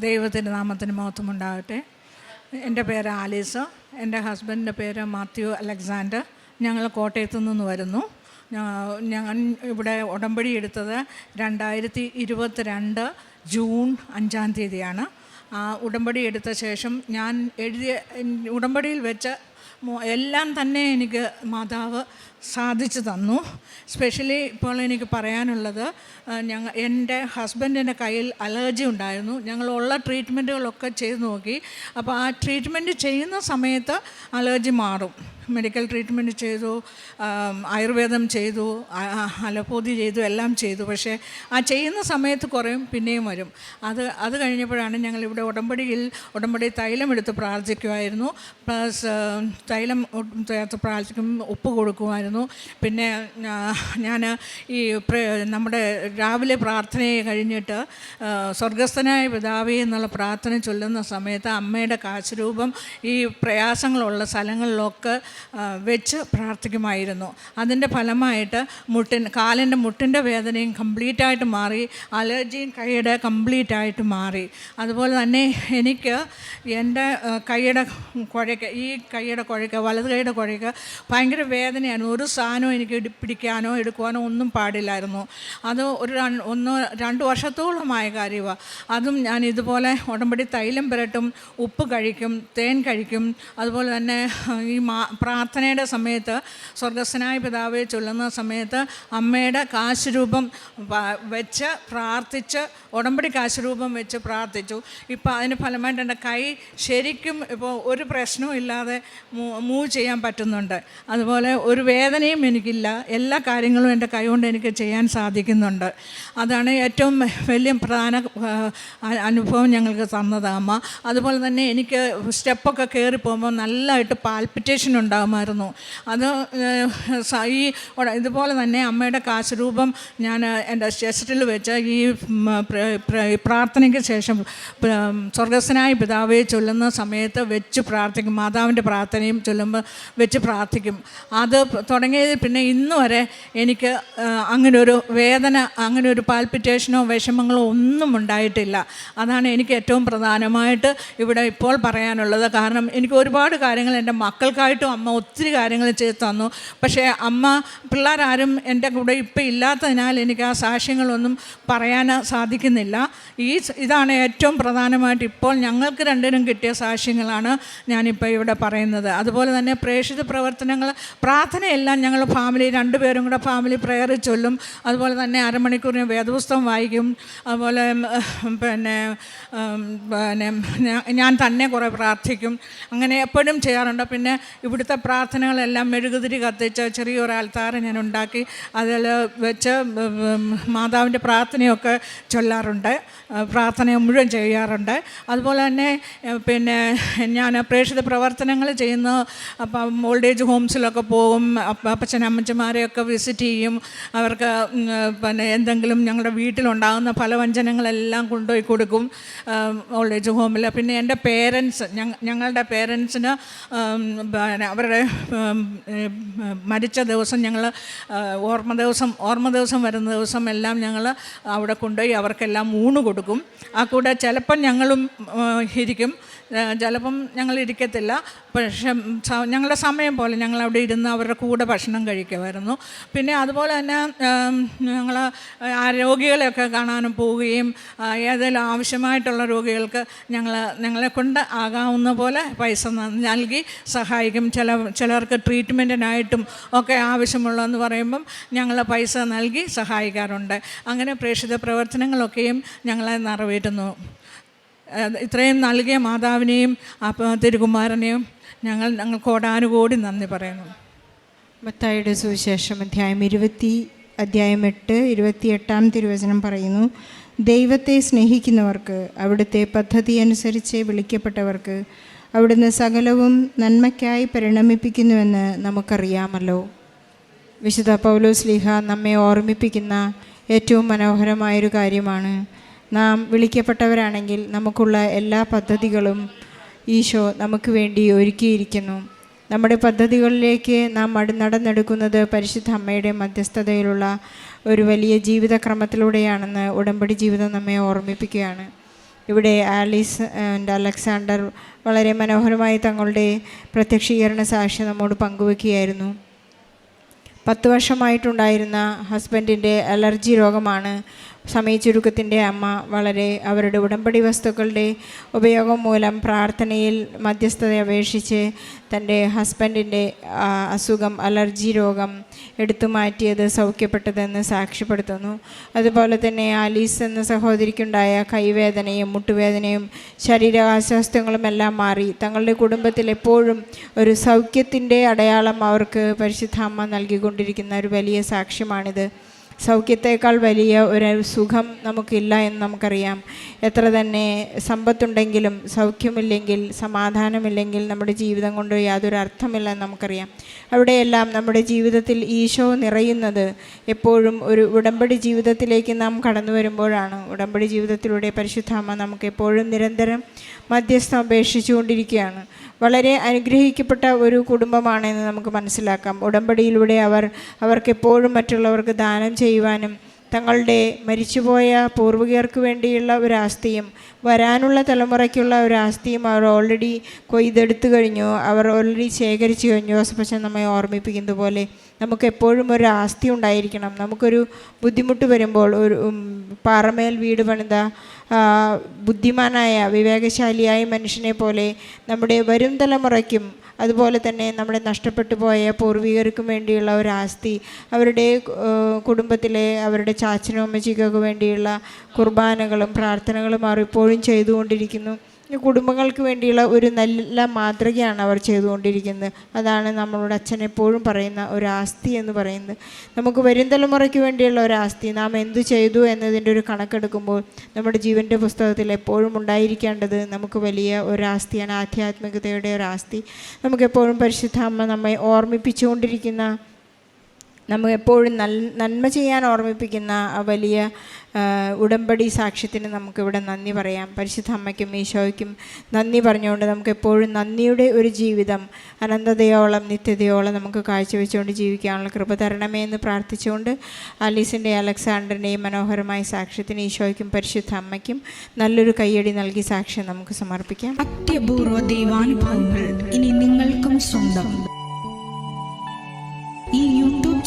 ദൈവത്തിന്റെ നാമത്തിന് മഹത്വമുണ്ടാകട്ടെ. എന്റെ പേര് ആലീസ്. എന്റെ ഹസ്ബൻഡിന്റെ പേര് മാത്യു അലക്സാണ്ടർ. ഞങ്ങൾ കോട്ടയത്തു നിന്ന് വരുന്നു. ഞാൻ ഇവിടെ ഉടമ്പടി എടുത്തത് രണ്ടായിരത്തി ഇരുപത്തിരണ്ട് ജൂൺ അഞ്ചാം തീയതിയാണ്. ആ ഉടമ്പടി എടുത്ത ശേഷം ഞാൻ എഴുതിയ ഉടമ്പടിയിൽ വെച്ച എല്ലാം തന്നെ എനിക്ക് മാതാവ് സാധിച്ചു തന്നു. സ്പെഷ്യലി ഇപ്പോൾ എനിക്ക് പറയാനുള്ളത് ഞങ്ങൾ എന്റെ ഹസ്ബൻഡിന്റെ കയ്യിൽ അലർജി ഉണ്ടായിരുന്നു. ഞങ്ങളുള്ള ട്രീറ്റ്മെന്റുകളൊക്കെ ചെയ്ത് നോക്കി. അപ്പോൾ ആ ട്രീറ്റ്മെന്റ് ചെയ്യുന്ന സമയത്ത് അലർജി മാറും. മെഡിക്കൽ ട്രീറ്റ്മെന്റ് ചെയ്തു ആയുർവേദം ചെയ്തു അലപ്പോതി ചെയ്തു എല്ലാം ചെയ്തു. പക്ഷേ ആ ചെയ്യുന്ന സമയത്ത് കുറയും പിന്നെയും വരും. അത് അത് കഴിഞ്ഞപ്പോഴാണ് ഞങ്ങൾ ഇവിടെ ഉടമ്പടിയിൽ ഉടമ്പടി തൈലം എടുത്ത് പ്രാർത്ഥിക്കുമായിരുന്നു. പ്ലസ് തൈലം ചേർത്ത് പ്രാർത്ഥിക്കും ഉപ്പ് കൊടുക്കുമായിരുന്നു. പിന്നെ ഞാൻ ഈ നമ്മുടെ രാവിലെ പ്രാർത്ഥനയെ കഴിഞ്ഞിട്ട് സ്വർഗസ്ഥനായ പിതാവേ എന്നുള്ള പ്രാർത്ഥന ചൊല്ലുന്ന സമയത്ത് അമ്മയുടെ കാശുരൂപം ഈ പ്രയാസങ്ങളുള്ള സ്ഥലങ്ങളിലൊക്കെ വെച്ച് പ്രാർത്ഥിക്കുമായിരുന്നു. അതിന്റെ ഫലമായിട്ട് മുട്ടിൻ കാലിന്റെ മുട്ടിന്റെ വേദനയും കംപ്ലീറ്റ് ആയിട്ട് മാറി അലർജിയും കൈയുടെ കംപ്ലീറ്റ് ആയിട്ട് മാറി. അതുപോലെ തന്നെ എനിക്ക് എന്റെ കൈയുടെ കുഴയ്ക്ക് ഈ കൈയുടെ കുഴയ്ക്ക് വലത് കൈയുടെ കുഴയ്ക്ക് ഭയങ്കര വേദനയാണ്. ഒരു സാധനവും എനിക്ക് പിടിക്കാനോ എടുക്കുവാനോ ഒന്നും പാടില്ലായിരുന്നു. അത് ഒരു ഒന്നോ രണ്ട് വർഷത്തോളമായ കാര്യമാണ് അതും ഞാൻ ഇതുപോലെ ഉടമ്പടി തൈലം പുരട്ടും ഉപ്പ് കഴിക്കും തേൻ കഴിക്കും. അതുപോലെ തന്നെ ഈ മാ പ്രാർത്ഥനയുടെ സമയത്ത് സ്വർഗസ്വനായ പിതാവെ ചൊല്ലുന്ന സമയത്ത് അമ്മയുടെ കാശുരൂപം വെച്ച് പ്രാർത്ഥിച്ച് ഉടമ്പടി കാശുരൂപം വെച്ച് പ്രാർത്ഥിച്ചു. ഇപ്പോൾ അതിന് ഫലമായിട്ട് എന്റെ കൈ ശരിക്കും ഇപ്പോൾ ഒരു പ്രശ്നവും ഇല്ലാതെ മൂവ് ചെയ്യാൻ പറ്റുന്നുണ്ട്. അതുപോലെ ഒരു വേദനയും എനിക്കില്ല. എല്ലാ കാര്യങ്ങളും എന്റെ കൈ കൊണ്ട് എനിക്ക് ചെയ്യാൻ സാധിക്കുന്നുണ്ട്. അതാണ് ഏറ്റവും വലിയ പ്രധാന അനുഭവം ഞങ്ങൾക്ക് തന്നത് അമ്മ. അതുപോലെ തന്നെ എനിക്ക് സ്റ്റെപ്പൊക്കെ കയറി പോകുമ്പോൾ നല്ലതായിട്ട് പാൽപിറ്റേഷൻ ഉണ്ടാകുമായിരുന്നു. അത് ഈ ഇതുപോലെ തന്നെ അമ്മയുടെ കാശുരൂപം ഞാൻ എന്റെ ചെസ്റ്റിൽ വെച്ച് ഈ പ്രാർത്ഥനയ്ക്ക് ശേഷം സ്വർഗസ്സനായ പിതാവെ ചൊല്ലുന്ന സമയത്ത് വെച്ച് പ്രാർത്ഥിക്കും. മാതാവിന്റെ പ്രാർത്ഥനയും ചൊല്ലുമ്പോൾ വെച്ച് പ്രാർത്ഥിക്കും. അത് തുടങ്ങിയത് പിന്നെ ഇന്ന് വരെ എനിക്ക് അങ്ങനൊരു വേദന അങ്ങനെ ഒരു പാൽപിറ്റേഷനോ വിഷമങ്ങളോ ഒന്നും ഉണ്ടായിട്ടില്ല. അതാണ് എനിക്ക് ഏറ്റവും പ്രധാനമായിട്ട് ഇവിടെ ഇപ്പോൾ പറയാനുള്ളത്. കാരണം എനിക്ക് ഒരുപാട് കാര്യങ്ങൾ എന്റെ മക്കൾക്കായിട്ടും അമ്മ ഒത്തിരി കാര്യങ്ങൾ ചെയ്തു തന്നു. പക്ഷേ അമ്മ പിള്ളേരാരും എന്റെ കൂടെ ഇപ്പം ഇല്ലാത്തതിനാൽ എനിക്ക് ആ സാക്ഷ്യങ്ങളൊന്നും പറയാൻ സാധിക്കുന്നില്ല. ഈ ഇതാണ് ഏറ്റവും പ്രധാനമായിട്ട് ഇപ്പോൾ ഞങ്ങൾക്ക് രണ്ടിനും കിട്ടിയ സാക്ഷ്യങ്ങളാണ് ഞാനിപ്പോൾ ഇവിടെ പറയുന്നത്. അതുപോലെ തന്നെ പ്രേക്ഷിത പ്രവർത്തനങ്ങൾ പ്രാർത്ഥനയെല്ലാം ഞങ്ങൾ ഫാമിലി രണ്ടുപേരും കൂടെ ഫാമിലി പ്രെയർ ചൊല്ലും. അതുപോലെ തന്നെ അരമണിക്കൂറിന് വേദപുസ്തകം വായിക്കും. അതുപോലെ പിന്നെ പിന്നെ ഞാൻ തന്നെ കുറേ പ്രാർത്ഥിക്കും. അങ്ങനെ എപ്പോഴും ചെയ്യാറുണ്ട്. പിന്നെ ഇവിടുത്തെ പ്രാർത്ഥനകളെല്ലാം മെഴുകുതിരി കത്തിച്ച് ചെറിയൊരു അൽത്താറ് ഞാൻ ഉണ്ടാക്കി. അതിൽ വെച്ച് മാതാവിന്റെ പ്രാർത്ഥനയൊക്കെ ചൊല്ലാറുണ്ട്. പ്രാർത്ഥന മുഴുവൻ ചെയ്യാറുണ്ട്. അതുപോലെ തന്നെ പിന്നെ ഞാൻ പ്രേക്ഷിത പ്രവർത്തനങ്ങൾ ചെയ്യുന്ന ഓൾഡ് ഏജ് ഹോംസിലൊക്കെ പോകും. അപ്പച്ചൻ അമ്മച്ചമാരെയൊക്കെ വിസിറ്റ് ചെയ്യും. അവർക്ക് പിന്നെ എന്തെങ്കിലും ഞങ്ങളുടെ വീട്ടിലുണ്ടാകുന്ന ഫലവ്യഞ്ജനങ്ങളെല്ലാം കൊണ്ടുപോയി കൊടുക്കും. ഓൾഡ് ഏജ് ഹോമിൽ പിന്നെ എന്റെ പേരൻസ് ഞങ്ങളുടെ പേരൻസിന് അവരുടെ മരിച്ച ദിവസം ഞങ്ങൾ ഓർമ്മ ദിവസം ഓർമ്മ ദിവസം വരുന്ന ദിവസം എല്ലാം ഞങ്ങൾ അവിടെ കൊണ്ടുപോയി അവർക്കെല്ലാം ഊണ് കൊടുക്കും. ആ കൂടെ ചിലപ്പം ഞങ്ങളും ഇരിക്കും. ചിലപ്പം ഞങ്ങൾ ഇരിക്കത്തില്ല പക്ഷെ ഞങ്ങളുടെ സമയം പോലെ ഞങ്ങൾ അവിടെ ഇരുന്ന് അവരുടെ കൂടെ ഭക്ഷണം കഴിക്കുമായിരുന്നു. പിന്നെ അതുപോലെ തന്നെ ഞങ്ങൾ ആ രോഗികളെയൊക്കെ കാണാനും പോവുകയും ഏതെങ്കിലും ആവശ്യമായിട്ടുള്ള രോഗികൾക്ക് ഞങ്ങൾ ഞങ്ങളെ കൊണ്ട് ആകാവുന്ന പോലെ പൈസ നൽകി സഹായിക്കും. ചില ചിലർക്ക് ട്രീറ്റ്മെന്റിനായിട്ടും ഒക്കെ ആവശ്യമുള്ളതെന്ന് പറയുമ്പം ഞങ്ങൾ പൈസ നൽകി സഹായിക്കാറുണ്ട്. അങ്ങനെ പ്രേക്ഷിത പ്രവർത്തനങ്ങളൊക്കെയും ഞങ്ങളെ നിറവേറ്റുന്നു. ഇത്രയും നൽകിയ മാതാവിനെയും തിരുകുമാരനെയും ഞങ്ങൾ ഞങ്ങൾ കോടാനുകോടി നന്ദി പറയുന്നു. മത്തായിയുടെ സുവിശേഷം അധ്യായം ഇരുപത്തി അധ്യായം എട്ട് ഇരുപത്തിയെട്ടാം തിരുവചനം പറയുന്നു ദൈവത്തെ സ്നേഹിക്കുന്നവർക്ക് അവിടുത്തെ പദ്ധതി അനുസരിച്ച് വിളിക്കപ്പെട്ടവർക്ക് അവിടുന്ന് സകലവും നന്മയ്ക്കായി പരിണമിപ്പിക്കുന്നുവെന്ന് നമുക്കറിയാമല്ലോ. വിശുദ്ധ പൗലോസ് ലീഹ നമ്മെ ഓർമ്മിപ്പിക്കുന്ന ഏറ്റവും മനോഹരമായൊരു കാര്യമാണ്. നാം വിളിക്കപ്പെട്ടവരാണെങ്കിൽ നമുക്കുള്ള എല്ലാ പദ്ധതികളും ഈശോ നമുക്ക് വേണ്ടി ഒരുക്കിയിരിക്കുന്നു. നമ്മുടെ പദ്ധതികളിലേക്ക് നാം നടന്നെടുക്കുന്നത് പരിശുദ്ധ അമ്മയുടെ മധ്യസ്ഥതയിലുള്ള ഒരു വലിയ ജീവിതക്രമത്തിലൂടെയാണെന്ന് ഉടമ്പടി ജീവിതം നമ്മെ ഓർമ്മിപ്പിക്കുകയാണ്. ഇവിടെ ആലീസ് ആൻഡ് അലക്സാണ്ടർ വളരെ മനോഹരമായി തങ്ങളുടെ പ്രത്യക്ഷീകരണ സാക്ഷി നമ്മോട് പങ്കുവെക്കുകയായിരുന്നു. പത്ത് വർഷമായിട്ടുണ്ടായിരുന്ന ഹസ്ബൻഡിന്റെ അലർജി രോഗമാണ് സമയച്ചുരുക്കത്തിന്റെ അമ്മ വളരെ അവരുടെ ഉടമ്പടി വസ്തുക്കളുടെ ഉപയോഗം മൂലം പ്രാർത്ഥനയിൽ മധ്യസ്ഥത അപേക്ഷിച്ച് തന്റെ ഹസ്ബൻഡിന്റെ അസുഖം അലർജി രോഗം എടുത്തു മാറ്റിയത് സൗഖ്യപ്പെട്ടതെന്ന് സാക്ഷ്യപ്പെടുത്തുന്നു. അതുപോലെ തന്നെ ആലീസ് എന്ന സഹോദരിക്കുണ്ടായ കൈവേദനയും മുട്ടുവേദനയും ശരീരാസ്വാസ്ഥ്യങ്ങളും എല്ലാം മാറി തങ്ങളുടെ കുടുംബത്തിൽ എപ്പോഴും ഒരു സൗഖ്യത്തിന്റെ അടയാളം അവർക്ക് പരിശുദ്ധാമ്മ നൽകിക്കൊണ്ടിരിക്കുന്ന ഒരു വലിയ സാക്ഷ്യമാണിത്. സൗഖ്യത്തേക്കാൾ വലിയ ഒരു സുഖം നമുക്കില്ല എന്ന് നമുക്കറിയാം. എത്ര തന്നെ സമ്പത്തുണ്ടെങ്കിലും സൗഖ്യമില്ലെങ്കിൽ സമാധാനമില്ലെങ്കിൽ നമ്മുടെ ജീവിതം കൊണ്ട് യാതൊരു അർത്ഥമില്ല എന്ന് നമുക്കറിയാം. അവിടെയെല്ലാം നമ്മുടെ ജീവിതത്തിൽ ഈശോ നിറയുന്നത് എപ്പോഴും ഒരു ഉടമ്പടി ജീവിതത്തിലേക്ക് നാം കടന്നു വരുമ്പോഴാണ്. ഉടമ്പടി ജീവിതത്തിലൂടെ പരിശുദ്ധാമ്മ നമുക്ക് എപ്പോഴും നിരന്തരം മധ്യസ്ഥം അപേക്ഷിച്ചുകൊണ്ടിരിക്കുകയാണ്. വളരെ അനുഗ്രഹിക്കപ്പെട്ട ഒരു കുടുംബമാണെന്ന് നമുക്ക് മനസ്സിലാക്കാം. ഉടമ്പടിയിലൂടെ അവർ അവർക്ക് എപ്പോഴും മറ്റുള്ളവർക്ക് ദാനം ചെയ്യുവാനും തങ്ങളുടെ മരിച്ചുപോയ പൂർവികർക്ക് വേണ്ടിയുള്ള ഒരു ആസ്തിയും വരാനുള്ള തലമുറയ്ക്കുള്ള ഒരു ആസ്തിയും അവർ ഓൾറെഡി കൊയ്തെടുത്തു കഴിഞ്ഞു. അവർ ഓൾറെഡി ശേഖരിച്ചു കഴിഞ്ഞു. ജോസഫച്ചൻ നമ്മെ ഓർമ്മിപ്പിക്കുന്നത് പോലെ നമുക്ക് എപ്പോഴും ഒരു ആസ്തി ഉണ്ടായിരിക്കണം. നമുക്കൊരു ബുദ്ധിമുട്ട് വരുമ്പോൾ ഒരു പാറമേൽ വീട് പണിത ബുദ്ധിമാനായ വിവേകശാലിയായ മനുഷ്യനെ പോലെ നമ്മുടെ വരും തലമുറയ്ക്കും അതുപോലെ തന്നെ നമ്മുടെ നഷ്ടപ്പെട്ടു പോയ പൂർവികർക്കും വേണ്ടിയുള്ള ഒരു ആസ്തി അവരുടെ കുടുംബത്തിലെ അവരുടെ ചാച്ചനും അമ്മച്ചിക്കൊക്കെ വേണ്ടിയുള്ള കുർബാനകളും പ്രാർത്ഥനകളും അവർ ഇപ്പോഴും ചെയ്തുകൊണ്ടിരിക്കുന്നു. കുടുംബങ്ങൾക്ക് വേണ്ടിയുള്ള ഒരു നല്ല മാതൃകയാണ് അവർ ചെയ്തുകൊണ്ടിരിക്കുന്നത്. അതാണ് നമ്മളോട് അച്ഛൻ എപ്പോഴും പറയുന്ന ഒരു ആസ്തി എന്ന് പറയുന്നത്. നമുക്ക് വരും തലമുറയ്ക്ക് വേണ്ടിയുള്ള ഒരു ആസ്തി നാം എന്തു ചെയ്തു എന്നതിന്റെ ഒരു കണക്കെടുക്കുമ്പോൾ നമ്മുടെ ജീവന്റെ പുസ്തകത്തിൽ എപ്പോഴും ഉണ്ടായിരിക്കേണ്ടത് നമുക്ക് വലിയ ഒരു ആസ്തിയാണ് ആധ്യാത്മികതയുടെ ഒരു ആസ്തി നമുക്കെപ്പോഴും പരിശുദ്ധ അമ്മ നമ്മെ ഓർമ്മിപ്പിച്ചുകൊണ്ടിരിക്കുന്ന നമ്മൾ എപ്പോഴും നൽ നന്മ ചെയ്യാൻ ഓർമ്മിപ്പിക്കുന്ന വലിയ ഉടമ്പടി സാക്ഷ്യത്തിന് നമുക്കിവിടെ നന്ദി പറയാം. പരിശുദ്ധ അമ്മയ്ക്കും ഈശോയ്ക്കും നന്ദി പറഞ്ഞുകൊണ്ട് നമുക്ക് എപ്പോഴും നന്ദിയുടെ ഒരു ജീവിതം അനന്തതയോളം നിത്യതയോളം നമുക്ക് കാഴ്ചവെച്ചുകൊണ്ട് ജീവിക്കാനുള്ള കൃപ തരണമേ എന്ന് പ്രാർത്ഥിച്ചുകൊണ്ട് അലീസിന്റെ അലക്സാണ്ടറിന്റെയും മനോഹരമായ സാക്ഷ്യത്തിന് ഈശോയ്ക്കും പരിശുദ്ധ അമ്മയ്ക്കും നല്ലൊരു കയ്യടി നൽകി സാക്ഷ്യം നമുക്ക് സമർപ്പിക്കാം. അത്യപൂർവ ദൈവാനുഭവങ്ങൾ ഇനി നിങ്ങൾക്കും സ്വന്തം.